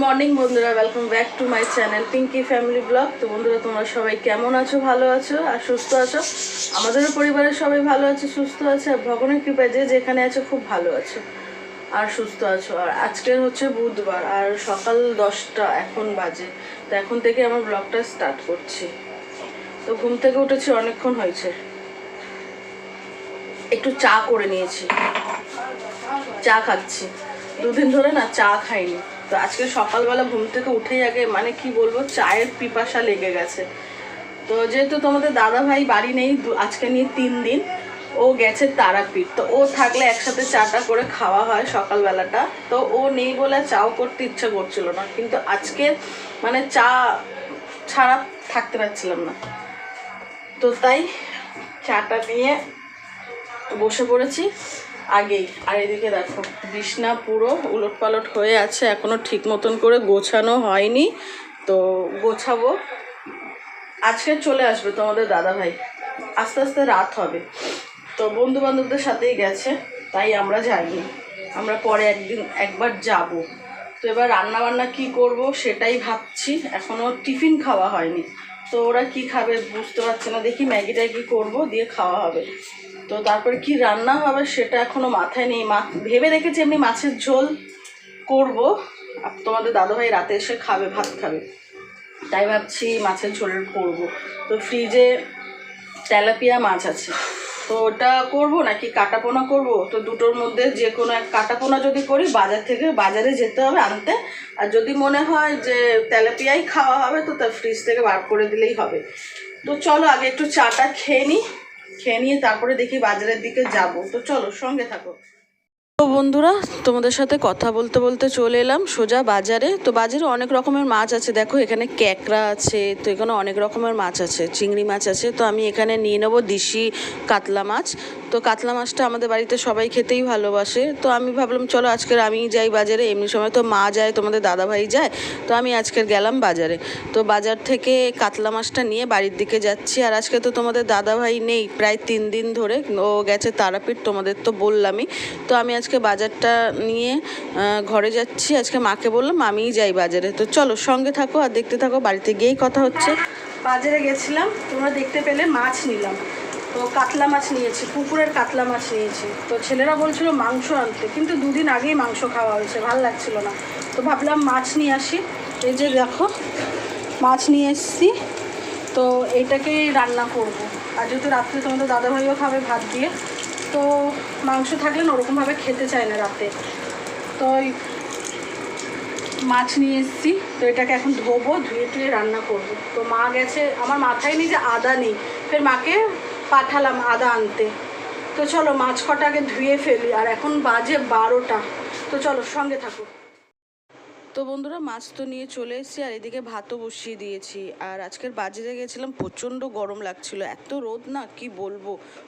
Morning বন্ধুরা। Welcome back to my channel Pinky family vlog তো বন্ধুরা, তোমরা সবাই কেমন আছো, ভালো আছো আর সুস্থ আছো? আমাদেরও পরিবারের সবাই ভালো আছে, সুস্থ আছে আর ভগবানের কৃপায় যে যেখানে আছো, খুব ভালো আছো আর সুস্থ আছো। আর আজকের হচ্ছে বুধবার, আর সকাল দশটা এখন বাজে। তো এখন থেকে আমার ব্লগটা স্টার্ট করছি। তো ঘুম থেকে উঠেছি, অনেকক্ষণ হয়েছে। একটু চা করে নিয়েছি। চা খাচ্ছি। দুদিন ধরে না চা খাইনি। তো আজকে সকালবেলা ঘুম থেকে উঠেই আগে মানে কি বলব, চায়ের পিপাসা লেগে গেছে। তো যেহেতু তোমাদের দাদা ভাই বাড়ি নেই আজকে নিয়ে তিন দিন, ও গেছে তারাপীঠ। তো ও থাকলে একসাথে চাটা করে খাওয়া হয় সকালবেলাটা। তো ও নেই বলে চাও করতে ইচ্ছা করছিল না, কিন্তু আজকে মানে চা ছাড়া থাকতে পারছিলাম না। তো তাই চাটা নিয়ে বসে পড়েছি। আগেই। আর এদিকে দেখো, বিছনা পুরো উলট পালট হয়ে আছে, এখনও ঠিক মতন করে গোছানো হয়নি। তো গোছাবো। আজকে চলে আসবে তোমাদের দাদা ভাই আস্তে আস্তে রাত হবে। তো বন্ধু বান্ধবদের সাথেই গেছে, তাই আমরা যাইনি। আমরা পরে একদিন, একবার যাব। তো এবার রান্না বান্না কি করব সেটাই ভাবছি। এখনও টিফিন খাওয়া হয়নি। তো ওরা কি খাবে বুঝতে পারছে না। দেখি ম্যাগি ট্যাগি করব, দিয়ে খাওয়া হবে। তো তারপরে কি রান্না হবে সেটা এখনও মাথায় নেই। মা ভেবে রেখেছি এমনি মাছের ঝোল করব। আর তোমাদের দাদাভাই রাতে এসে খাবে, ভাত খাবে। তাই ভাবছি মাছের ঝোল করব। তো ফ্রিজে তেলাপিয়া মাছ আছে। তো ওটা করব নাকি কাটাপোনা করব? তো দুটোর মধ্যে যে কোনো এক কাটাপোনা যদি করি, বাজার থেকে বাজারে যেতে হবে আনতে। আর যদি মনে হয় যে তেলাপিয়াই খাওয়া হবে, তো তার ফ্রিজ থেকে বার করে দিলেই হবে। তো চলো আগে একটু চাটা খেয়ে নিই খেয়ে নিয়ে তারপরে দেখি বাজারের দিকে যাব। তো চলো সঙ্গে থাকো। তো বন্ধুরা, তোমাদের সাথে কথা বলতে বলতে চলে এলাম সোজা বাজারে। তো বাজারে অনেক রকমের মাছ আছে। দেখো, এখানে ক্যাকড়া আছে, তো এখানে অনেক রকমের মাছ আছে, চিংড়ি মাছ আছে। তো আমি এখানে নিয়ে নেব দিশি কাতলা মাছ। তো কাতলা মাছটা আমাদের বাড়িতে সবাই খেতেই ভালোবাসে। তো আমি ভাবলাম, চলো আজকের আমি যাই বাজারে, এমনি সময় তো মা যায়, তোমাদের দাদাভাই যায়। তো আমি আজকের গেলাম বাজারে। তো বাজার থেকে কাতলা মাছটা নিয়ে বাড়ির দিকে যাচ্ছি। আর আজকে তো তোমাদের দাদাভাই নেই, প্রায় তিন দিন ধরে। ও গেছে তারাপীঠ, তোমাদের তো বললামই। তো আমি আজকে বাজারটা নিয়ে ঘরে যাচ্ছি। আজকে মাকে বললাম আমিই যাই বাজারে। তো চলো, সঙ্গে থাকো আর দেখতে থাকো, বাড়িতে গিয়েই কথা হচ্ছে। বাজারে গেছিলাম, তোমরা দেখতে পেলে মাছ নিলাম। তো কাতলা মাছ নিয়েছি পুকুরের কাতলা মাছ নিয়েছি। তো ছেলেরা বলছিল মাংস আনতে, কিন্তু দুদিন আগেই মাংস খাওয়া হয়েছে, ভালো লাগছিল না। তো ভাবলাম মাছ নিয়ে আসি। এই যে দেখো, মাছ নিয়ে এসেছি। তো এইটাকেই রান্না করব। আর যেহেতু রাত্রে তোমাদের দাদাভাইও খাবে ভাত দিয়ে। তো মাংস থাকলে ওরকমভাবে খেতে চায় না রাতে। তো মাছ নিয়ে এসেছি, তো এটাকে এখন ধোবো, ধুয়ে টুয়ে রান্না করব। তো মা গেছে, আমার মাথায় নেই যে আদা নেই, ফের মাকে পাঠালাম আদা আনতে। তো চলো মাছ কটা আগে ধুয়ে ফেলি, আর এখন বাজে বারোটা। তো চলো সঙ্গে থাকো। তো বন্ধুরা মাছ তো নিয়ে চলে এসেছি আর এদিকে ভাতও বসিয়ে দিয়েছি। আর আজকের বাজারে গেছিলাম প্রচণ্ড গরম লাগছিল। এত রোদ না কি বলব?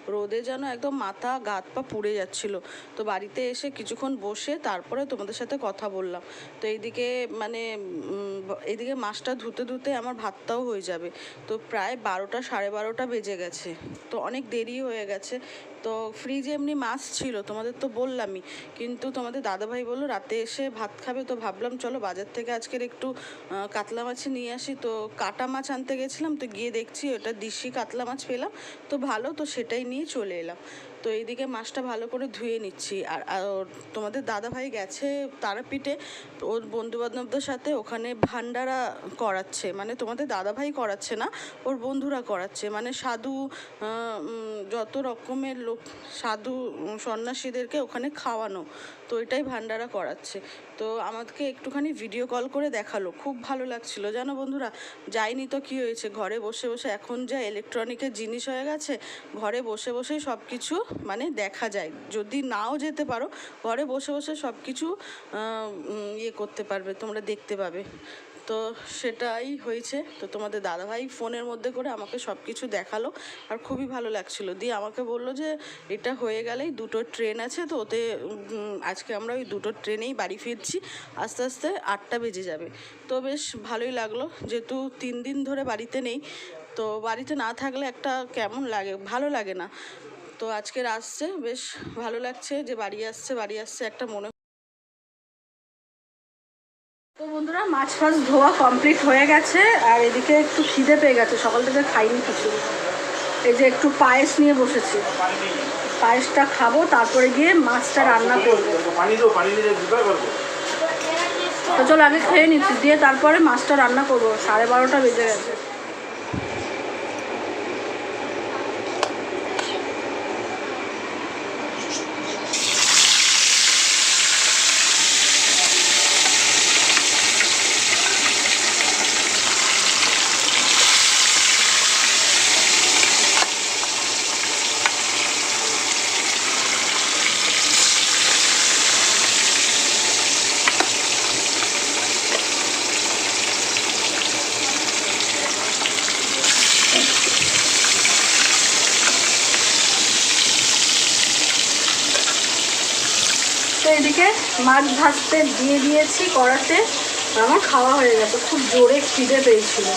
রোদে যেন একদম মাথা গাত পা পুড়ে যাচ্ছিল। তো বাড়িতে এসে কিছুক্ষণ বসে তারপরে তোমাদের সাথে কথা বললাম। তো এইদিকে মানে উম, এইদিকে মাছটা ধুতে ধুতে আমার ভাতটাও হয়ে যাবে। তো প্রায় বারোটা সাড়ে বারোটা বেজে গেছে। তো অনেক দেরি হয়ে গেছে। তো ফ্রিজে এমনি মাছ ছিল, তোমাদের তো বললামই। কিন্তু তোমাদের দাদাভাই বলল, রাতে এসে ভাত খাবে। তো ভাবলাম, চলো বাজার থেকে আজকের একটু কাতলা মাছ নিয়ে আসি। তো কাটা মাছ আনতে গেছিলাম, তো গিয়ে দেখছি ওটা দিশি কাতলা মাছ পেলাম। তো ভালো, তো সেটাই নিয়ে চলে এলাম। তো এইদিকে মাছটা ভালো করে ধুয়ে নিচ্ছি। আর তোমাদের দাদা ভাই গেছে তারাপীঠে, ওর বন্ধুবান্ধবদের সাথে ওখানে ভান্ডারা করাচ্ছে। মানে তোমাদের দাদা ভাই করাচ্ছে না, ওর বন্ধুরা করাচ্ছে। মানে সাধু যত রকমের লোক, সাধু সন্ন্যাসীদেরকে ওখানে খাওয়ানো। তো এটাই ভান্ডারা করাচ্ছে। তো আমাকে একটুখানি ভিডিও কল করে দেখাল। খুব ভালো লাগছিল। জানো বন্ধুরা, যাইনি তো কি হয়েছে? ঘরে বসে বসে এখন যা ইলেকট্রনিকের জিনিস হয়ে গেছে, ঘরে বসে বসেই সব কিছু মানে দেখা যায়। যদি নাও যেতে পারো, ঘরে বসে বসে সব কিছু ইয়ে করতে পারবে, তোমরা দেখতে পাবে। তো সেটাই হয়েছে। তো তোমাদের দাদাভাই ফোনের মধ্যে করে আমাকে সব কিছু দেখাল আর খুবই ভালো লাগছিল। দিয়ে আমাকে বলল যে, এটা হয়ে গেলেই দুটো ট্রেন আছে, তো ওতে আজকে আমরা ওই দুটো ট্রেনেই বাড়ি ফিরছি। আস্তে আস্তে আটটা বেজে যাবে। তো বেশ ভালোই লাগল, যেহেতু তিন দিন ধরে বাড়িতে নেই। তো বাড়িতে না থাকলে একটা কেমন লাগে, ভালো লাগে না। তো আজকের আসছে, বেশ ভালো লাগছে যে বাড়ি আসছে বাড়ি আসছে একটা মনে মাছ ফাছ ধোয়া কমপ্লিট হয়ে গেছে, আর এদিকে একটু খিদে পেয়ে গেছে, সকাল থেকে খাইনি কিছু এই যে একটু পায়েস নিয়ে বসেছি। পায়েসটা খাব, তারপরে গিয়ে মাছটা রান্না করব। তো চলো, আগে খেয়ে নিচ্ছি, দিয়ে তারপরে মাছটা রান্না করব। সাড়ে বারোটা বেজে গেছে তো এদিকে মাছ ভাজতে দিয়ে দিয়েছি কড়াতে। আমার খাওয়া হয়ে গেছে, খুব জোরে খিদে পেয়েছিল।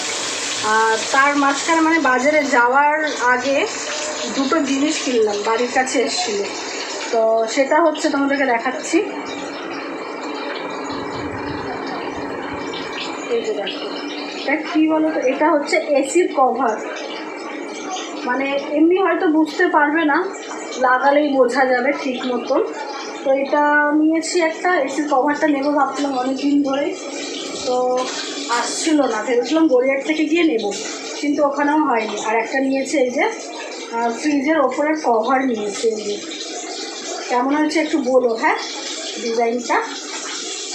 আর তার মাঝখানে মানে বাজারে যাওয়ার আগে দুটো জিনিস কিনলাম, বাড়ির কাছে এসেছিল। তো সেটা হচ্ছে তোমাদেরকে দেখাচ্ছি। এই এটা কী বলো তো এটা হচ্ছে এসির কভার। মানে এমনি হয়তো বুঝতে পারবে না, লাগালেই বোঝা যাবে ঠিক মতন। তো এটা নিয়েছি একটা এসির কভারটা নেব ভাবছিলাম অনেক দিন ধরেই তো আসছিল না, ভেবেছিলাম গড়িয়ার থেকে গিয়ে নেব, কিন্তু ওখানেও হয়নি। আর একটা নিয়েছে এই যে ফ্রিজের ওপরে কভার নিয়েছে এই যে। কেমন হয়েছে একটু বলো হ্যাঁ? ডিজাইনটা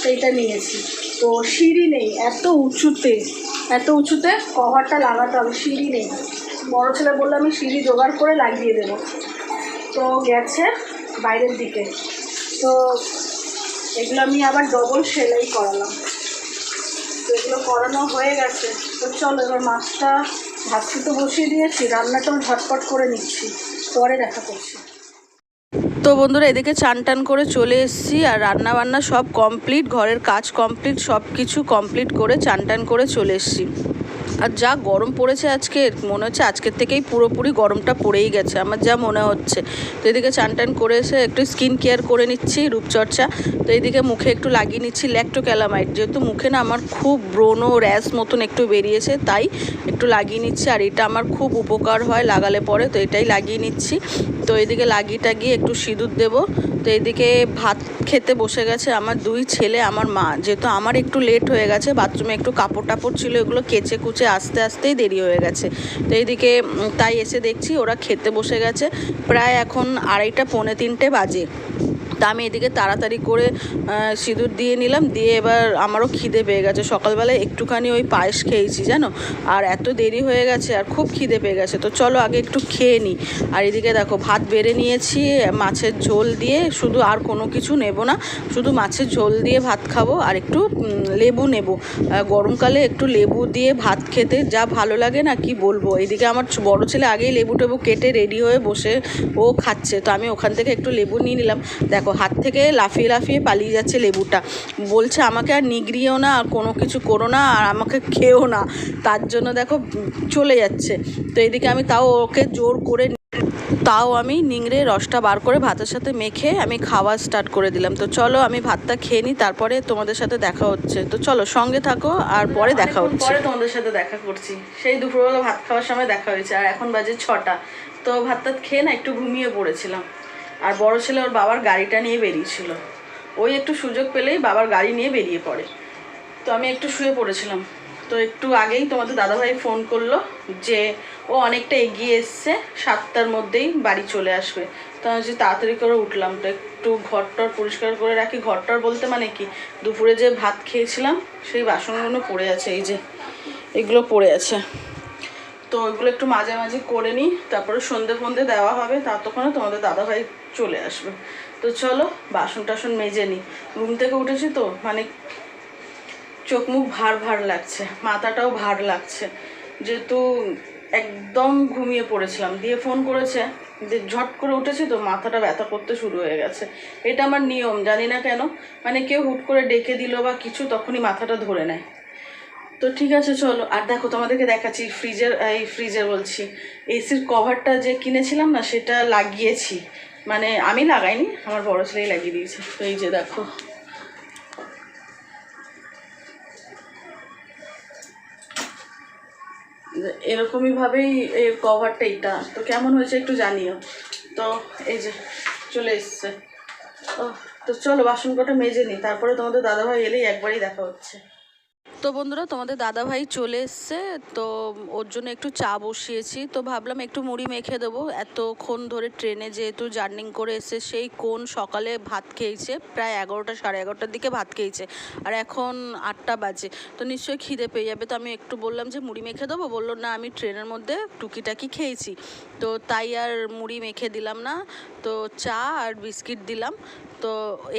সেইটা নিয়েছি। তো সিঁড়ি নেই, এত উঁচুতে এত উঁচুতে কভারটা লাগাতে হবে, সিঁড়ি নেই। বড়ো ছেলে বলল আমি সিঁড়ি জোগাড় করে লাগিয়ে দেবো। তো গেছে বাইরের দিকে। তো এগুলো আমি আবার ডবল সেলাই করালাম। তো এগুলো করানো হয়ে গেছে। তো চলো, এবার মাছটা ভাতটি তো বসিয়ে দিয়েছি রান্নাটাও ঝটপট করে নিচ্ছি। পরে দেখা করছি। তো বন্ধুরা, এদিকে চান টান করে চলে এসেছি আর রান্না বান্না সব কমপ্লিট ঘরের কাজ কমপ্লিট সব কিছু কমপ্লিট করে চান টান করে চলে এসেছি। আর যা গরম পড়েছে আজকে মনে হচ্ছে আজকের থেকেই পুরোপুরি গরমটা পড়েই গেছে। আমার যা মনে হচ্ছে। তো এদিকে চান টান করে এসে একটু স্কিন কেয়ার করে নিচ্ছি রূপচর্চা। তো এইদিকে মুখে একটু লাগিয়ে নিচ্ছি ল্যাক্টোক্যালামাইড যেহেতু মুখে না আমার খুব ব্রণ র্যাশ মতন একটু বেরিয়েছে, তাই একটু লাগিয়ে নিচ্ছি। আর এটা আমার খুব উপকার হয়, লাগালে পরে, তো এটাই লাগিয়ে নিচ্ছি। তো এদিকে লাগিয়ে টাগিয়ে একটু সিঁদুর দেবো। তো এদিকে ভাত খেতে বসে গেছে আমার দুই ছেলে, আমার মা। যেহেতু আমার একটু লেট হয়ে গেছে বাথরুমে একটু কাপড় টাপড় ছিল, এগুলো কেচে কুচে আস্তে আস্তেই দেরি হয়ে গেছে। তো এইদিকে তাই এসে দেখছি ওরা খেতে বসে গেছে। প্রায় এখন আড়াইটা, পৌনে তিনটে বাজে। তা আমি এদিকে তাড়াতাড়ি করে সিঁদুর দিয়ে নিলাম, দিয়ে এবার আমারও খিদে পেয়ে গেছে। সকালবেলায় একটুখানি ওই পায়েস খেয়েছি, জানো? আর এত দেরি হয়ে গেছে, আর খুব খিদে পেয়ে গেছে। তো চলো আগে একটু খেয়ে নিই। আর এদিকে দেখো, ভাত বেড়ে নিয়েছি, মাছের ঝোল দিয়ে শুধু আর কোনো কিছু নেব না, শুধু মাছের ঝোল দিয়ে ভাত খাব আর একটু লেবু নেব। গরমকালে একটু লেবু দিয়ে ভাত খেতে যা ভালো লাগে না, কি বলব? এদিকে আমার বড় ছেলে আগেই লেবু টেবু কেটে রেডি হয়ে বসে, ও খাচ্ছে। তো আমি ওখান থেকে একটু লেবু নিয়ে নিলাম। দেখো হাত থেকে লাফিয়ে লাফিয়ে পালিয়ে যাচ্ছে লেবুটা। বলছে আমাকে আর নিগড়িয়েও না আর কোনো কিছু করো না আর আমাকে খেও না। তার জন্য দেখো চলে যাচ্ছে। তো এদিকে আমি তাও ওকে জোর করে তাও আমি নিংড়ে রসটা বার করে ভাতের সাথে মেখে আমি খাওয়া স্টার্ট করে দিলাম। তো চলো আমি ভাতটা খেয়ে নিই তারপরে তোমাদের সাথে দেখা হচ্ছে। তো চলো সঙ্গে থাকো আর পরে দেখা হচ্ছে। পরে তোমাদের সাথে দেখা করছি। সেই দুপুরবেলা ভাত খাওয়ার সময় দেখা হয়েছে আর এখন বাজে ছটা। তো ভাত টাত খেয়ে না একটু ঘুমিয়ে পড়েছিলাম। আর বড় ছেলে ওর বাবার গাড়িটা নিয়ে বেরিয়েছিল। ওই একটু সুযোগ পেলেই বাবার গাড়ি নিয়ে বেরিয়ে পড়ে। তো আমি একটু শুয়ে পড়েছিলাম। তো একটু আগেই তোমাদের দাদাভাই ফোন করল যে ও অনেকটা এগিয়ে এসছে, সাতটার মধ্যেই বাড়ি চলে আসবে। তো আমি যে তাড়াতাড়ি করে উঠলাম তো একটু ঘরটর পরিষ্কার করে রাখি। ঘরটর বলতে মানে কি, দুপুরে যে ভাত খেয়েছিলাম, সেই বাসনগুলো পড়ে আছে, এই যে এগুলো পড়ে আছে। তো ওইগুলো একটু মাঝে মাঝে করে নিই, তারপরে সন্ধে ফন্ধে দেওয়া হবে। ততক্ষণে তোমাদের দাদাভাই চলে আসবে। তো চলো বাসন টাসন মেজে নিই ঘুম থেকে উঠেছি তো মানে চোখ মুখ ভার ভার লাগছে, মাথাটাও ভার লাগছে। যেহেতু একদম ঘুমিয়ে পড়েছিলাম, দিয়ে ফোন করেছে, যে ঝট করে উঠেছি তো, মাথাটা ব্যথা করতে শুরু হয়ে গেছে। এটা আমার নিয়ম, জানি না কেন মানে কেউ হুট করে ডেকে দিল বা কিছু, তখনই মাথাটা ধরে নেয়। তো ঠিক আছে, চলো। আর দেখো, তোমাদেরকে দেখাচ্ছি, ফ্রিজের, এই ফ্রিজের বলছি, এসির কভারটা যে কিনেছিলাম না, সেটা লাগিয়েছি। মানে আমি লাগাইনি, আমার বড় ছেলেই লাগিয়ে দিয়েছে। তো এই যে দেখো। এরকমইভাবেই এই কভারটা এইটা। তো কেমন হয়েছে একটু জানিও। তো এই যে চলে এসছে। ও তো চলো বাসন কটা মেজে নিই তারপরে তোমাদের দাদাভাই এলেই একবারই দেখা হচ্ছে। তো বন্ধুরা, তোমাদের দাদাভাই চলে এসছে, তো ওর জন্য একটু চা বসিয়েছি। তো ভাবলাম একটু মুড়ি মেখে দেবো। এতক্ষণ ধরে ট্রেনে যেহেতু জার্নিং করে এসে সেই কোন সকালে ভাত খেয়েছে, প্রায় এগারোটা, সাড়ে এগারোটার দিকে ভাত খেয়েছে। আর এখন আটটা বাজে, তো নিশ্চয়ই খিদে পেয়ে যাবে। তো আমি একটু বললাম যে, মুড়ি মেখে দেবো? বলল, না, আমি ট্রেনের মধ্যে টুকিটাকি খেয়েছি। তো তাই আর মুড়ি মেখে দিলাম না। তো চা আর বিস্কিট দিলাম। তো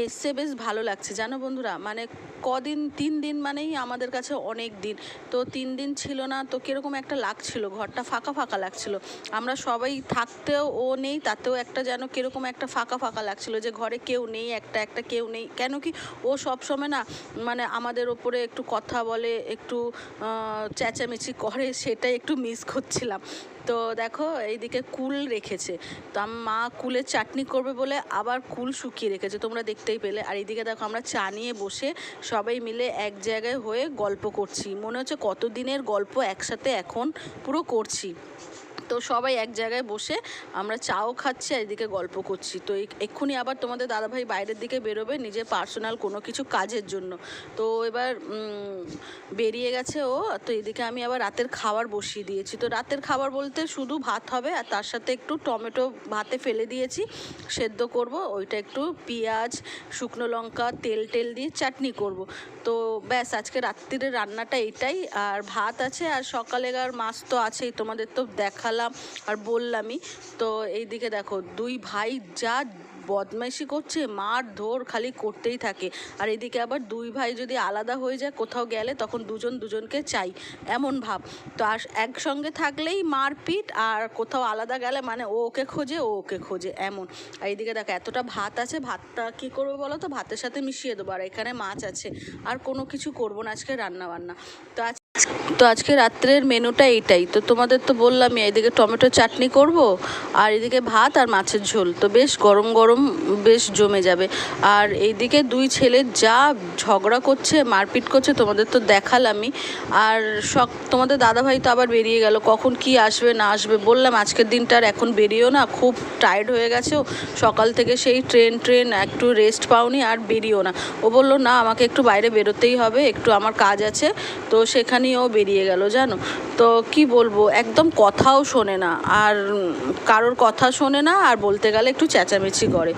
এসছে বেশ ভালো লাগছে। জানো বন্ধুরা মানে কদিন, তিন দিন মানেই আমাদের কাছে অনেক দিন। তো তিন দিন ছিল না, তো কীরকম একটা লাগছিল, ঘরটা ফাঁকা ফাঁকা লাগছিল। আমরা সবাই থাকতেও ও নেই, তাতেও একটা যেন কীরকম একটা ফাঁকা ফাঁকা লাগছিল যে ঘরে কেউ নেই, একটা একটা কেউ নেই। কেন কি ও সব সময় না মানে আমাদের ওপরে একটু কথা বলে, একটু চেঁচামেচি করে, সেটাই একটু মিস করছিলাম। তো দেখো, এইদিকে কুল রেখেছে। তো মা কুলের চাটনি করবে বলে আবার কুল শুকিয়ে রেখেছে, তোমরা দেখতেই পেলে। আর এইদিকে দেখো, আমরা চা নিয়ে বসে সবাই মিলে এক জায়গায় হয়ে গল্প করছি। মনে হচ্ছে কত দিনের গল্প একসাথে এখন পুরো করছি। তো সবাই এক জায়গায় বসে আমরা চাও খাচ্ছি আর এদিকে গল্প করছি। তো এক্ষুনি আবার তোমাদের দাদাভাই বাইরের দিকে বেরোবে নিজের পার্সোনাল কোনো কিছু কাজের জন্য। তো এবার বেরিয়ে গেছে ও, তো এদিকে আমি আবার রাতের খাবার বসিয়ে দিয়েছি। তো রাতের খাবার বলতে শুধু ভাত হবে আর তার সাথে একটু টমেটো ভাতে ফেলে দিয়েছি। সেদ্ধ করব, ওইটা একটু পেঁয়াজ, শুকনো লঙ্কা, তেল টেল দিয়ে চাটনি করব। তো ব্যাস, আজকে রাত্রিরের রান্নাটা এটাই। আর ভাত আছে আর সকালেকার মাছ তো আছেই, তোমাদের তো দেখালাম আর বললামই। তো এইদিকে দেখো, দুই ভাই যা বদমাইশি করছে, মার ধর খালি করতেই থাকে। আর এদিকে আবার দুই ভাই যদি আলাদা হয়ে যায়, কোথাও গেলে তখন দুজন দুজনকে চাই, এমন ভাব। তো আর একসঙ্গে থাকলেই মারপিট, আর কোথাও আলাদা গেলে মানে ও ওকে খোঁজে, ও ওকে খোঁজে, এমন। আর এইদিকে দেখো, এতটা ভাত আছে, ভাতটা কী করব বলো তো? ভাতের সাথে মিশিয়ে দেবো, আর এখানে মাছ আছে। আর কোনো কিছু করব না আজকে রান্না বান্না তো আজ তো আজকে রাত্রের মেনুটা এইটাই। তো তোমাদের তো বললামই, এদিকে টমেটো চাটনি করব, আর এদিকে ভাত আর মাছের ঝোল। তো বেশ গরম গরম বেশ জমে যাবে। আর এইদিকে দুই ছেলে যা ঝগড়া করছে, মারপিট করছে, তোমাদের তো দেখালামই। আর সব তোমাদের দাদাভাই তো আবার বেরিয়ে গেল, কখন কি আসবে, না আসবে বললাম, আজকের দিনটা আর এখন বেরিয়েও না, খুব টায়ার্ড হয়ে গেছে সকাল থেকে সেই ট্রেন ট্রেন একটু রেস্ট পাওনি আর বেরিয়েও না। ও বলল, না, আমাকে একটু বাইরে বেরোতেই হবে, একটু আমার কাজ আছে। তো সেখানেই ও বেরিয়ে গেল, জানো? তো কি বলব, একদম কথাও শোনে না। আর কারোর কথা শোনে না, আর বলতে গেলে একটু চেঁচামেচি করে।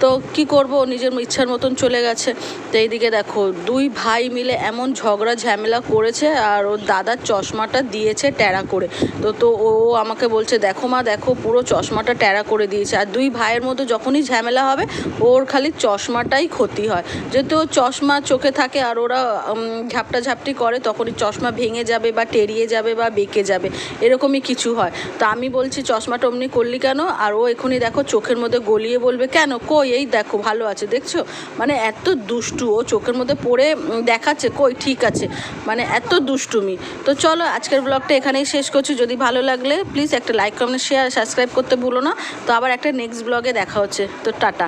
তো কি করব নিজের ইচ্ছার মতন চলে গেছে। তো এইদিকে দেখো, দুই ভাই মিলে এমন ঝগড়া, ঝামেলা করেছে, আর ওর দাদার চশমাটা দিয়েছে ট্যারা করে। তো তো ও আমাকে বলছে, দেখো মা, দেখো, পুরো চশমাটা ট্যারা করে দিয়েছে। আর দুই ভাইয়ের মধ্যে যখনই ঝামেলা হবে, ওর খালি চশমাটাই ক্ষতি হয়। যেহেতু চশমা চোখে থাকে, আর ওরা ঝাপটা ঝাপটি করে, তখনই চশমা ভেঙে যাবে বা টেরিয়ে যাবে বা বেঁকে যাবে, এরকমই কিছু হয়। তো আমি বলছি চশমাটা অমনি করলি কেন? আর ও এখনই দেখো চোখের মধ্যে গলিয়ে বলবে, কেন? কই? এই দেখো, ভালো আছে, দেখছ? মানে এত দুষ্টু ও চোখের মধ্যে পড়ে দেখাচ্ছে, কই? ঠিক আছে। মানে এত দুষ্টুমি। তো চলো, আজকের ব্লগটা এখানেই শেষ করছি। যদি ভালো লাগলে, প্লিজ একটা লাইক, কমেন্ট শেয়ার সাবস্ক্রাইব করতে ভুলো না। তো আবার একটা নেক্সট ব্লগে দেখা হচ্ছে। তো টাটা।